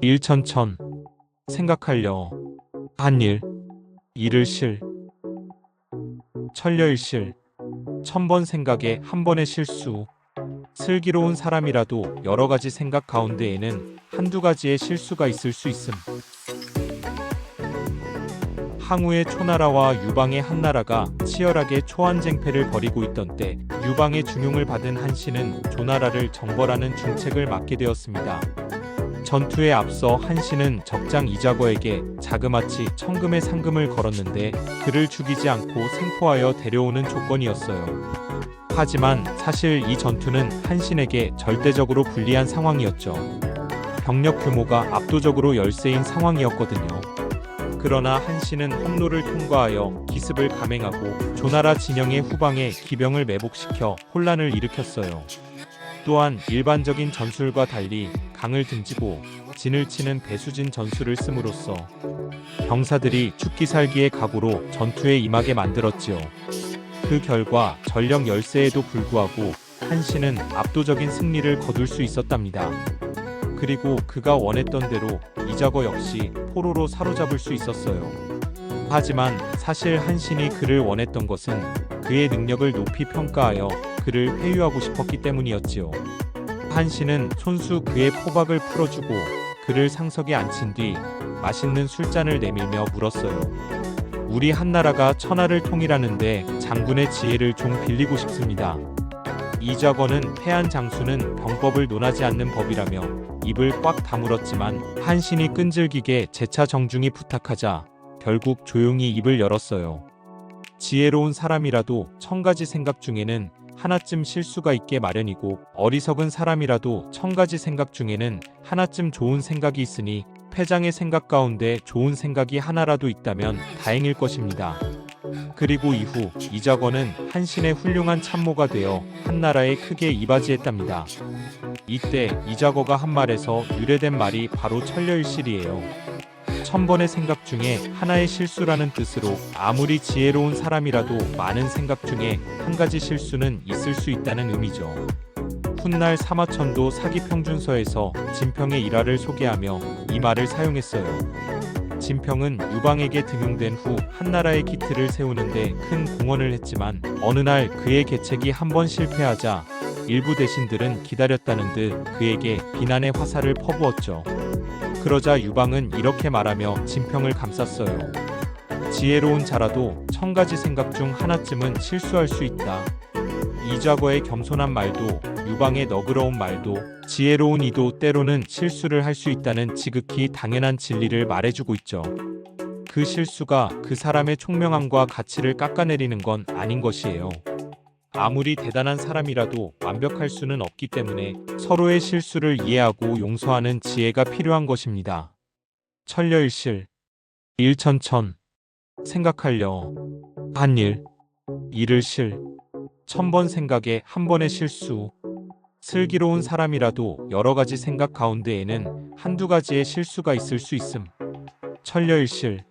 일천천. 생각하려 한일. 일을 실. 천려일실. 천번 생각에 한 번의 실수. 슬기로운 사람이라도 여러 가지 생각 가운데에는 한두 가지의 실수가 있을 수 있음. 항우의 초나라와 유방의 한나라가 치열하게 초안쟁패를 벌이고 있던 때 유방의 중용을 받은 한씨는 조나라를 정벌하는 중책을 맡게 되었습니다. 전투에 앞서 한씨는 적장 이자거에게 자그마치 천금의 상금을 걸었는데 그를 죽이지 않고 생포하여 데려오는 조건이었어요. 하지만 사실 이 전투는 한신에게 절대적으로 불리한 상황이었죠. 병력 규모가 압도적으로 열세인 상황이었거든요. 그러나 한신은 험로를 통과하여 기습을 감행하고 조나라 진영의 후방에 기병을 매복시켜 혼란을 일으켰어요. 또한 일반적인 전술과 달리 강을 등지고 진을 치는 배수진 전술을 씀으로써 병사들이 죽기 살기의 각오로 전투에 임하게 만들었지요. 그 결과 전력 열세에도 불구하고 한신은 압도적인 승리를 거둘 수 있었답니다. 그리고 그가 원했던 대로 이자거 역시 포로로 사로잡을 수 있었어요. 하지만 사실 한신이 그를 원했던 것은 그의 능력을 높이 평가하여 그를 회유하고 싶었기 때문이었지요. 한신은 손수 그의 포박을 풀어주고 그를 상석에 앉힌 뒤 맛있는 술잔을 내밀며 물었어요. 우리 한나라가 천하를 통일하는데 장군의 지혜를 좀 빌리고 싶습니다. 이자거는 패한 장수는 병법을 논하지 않는 법이라며 입을 꽉 다물었지만 한신이 끈질기게 재차 정중히 부탁하자 결국 조용히 입을 열었어요. 지혜로운 사람이라도 천 가지 생각 중에는 하나쯤 실수가 있게 마련이고 어리석은 사람이라도 천 가지 생각 중에는 하나쯤 좋은 생각이 있으니 패장의 생각 가운데 좋은 생각이 하나라도 있다면 다행일 것입니다. 그리고 이후 이자거는 한신의 훌륭한 참모가 되어 한나라에 크게 이바지했답니다. 이때 이자거가 한 말에서 유래된 말이 바로 천려일실이에요. 천 번의 생각 중에 하나의 실수라는 뜻으로 아무리 지혜로운 사람이라도 많은 생각 중에 한 가지 실수는 있을 수 있다는 의미죠. 훗날 사마천도 사기평준서에서 진평의 일화를 소개하며 이 말을 사용했어요. 진평은 유방에게 등용된 후 한나라의 기틀을 세우는데 큰 공헌을 했지만 어느 날 그의 계책이 한 번 실패하자 일부 대신들은 기다렸다는 듯 그에게 비난의 화살을 퍼부었죠. 그러자 유방은 이렇게 말하며 진평을 감쌌어요. 지혜로운 자라도 천 가지 생각 중 하나쯤은 실수할 수 있다. 이자거의 겸손한 말도 유방의 너그러운 말도 지혜로운 이도 때로는 실수를 할 수 있다는 지극히 당연한 진리를 말해주고 있죠. 그 실수가 그 사람의 총명함과 가치를 깎아내리는 건 아닌 것이에요. 아무리 대단한 사람이라도 완벽할 수는 없기 때문에 서로의 실수를 이해하고 용서하는 지혜가 필요한 것입니다. 천려일실 일천천 생각하려 한일 일을 실 천번 생각에 한 번의 실수 슬기로운 사람이라도 여러 가지 생각 가운데에는 한두 가지의 실수가 있을 수 있음. 천려일실